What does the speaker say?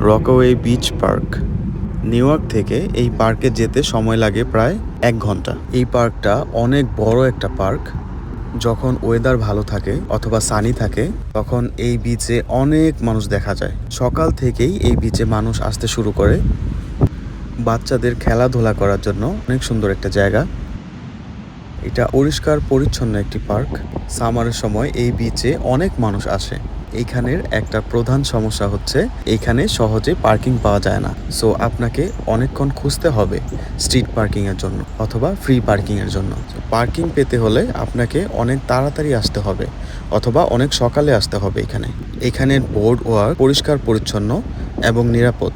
Rockaway beach park. New York থেকে এই পার্কে যেতে সময় লাগে প্রায় এক ঘণ্টা। এই পার্কটা অনেক বড় একটা পার্ক। যখন ওয়েদার ভালো থাকে অথবা সানি থাকে, তখন এই বিচে অনেক মানুষ দেখা যায়। সকাল থেকেই এই বিচে মানুষ আসতে শুরু করে। বাচ্চাদের খেলাধুলা করার জন্য অনেক সুন্দর একটা জায়গা। এটা পরিষ্কার পরিচ্ছন্ন একটি পার্ক। সামারের সময় এই বিচে অনেক মানুষ আসে। এইখানের একটা প্রধান সমস্যা হচ্ছে এইখানে সহজে পার্কিং পাওয়া যায় না। সো আপনাকে অনেকক্ষণ খুঁজতে হবে স্ট্রিট পার্কিং এর জন্য অথবা ফ্রি পার্কিং এর জন্য। পার্কিং পেতে হলে আপনাকে অনেক তাড়াতাড়ি আসতে হবে অথবা অনেক সকালে আসতে হবে এখানে। এখানের বোর্ড ওয়ার্ক পরিষ্কার, পরিচ্ছন্ন এবং নিরাপদ।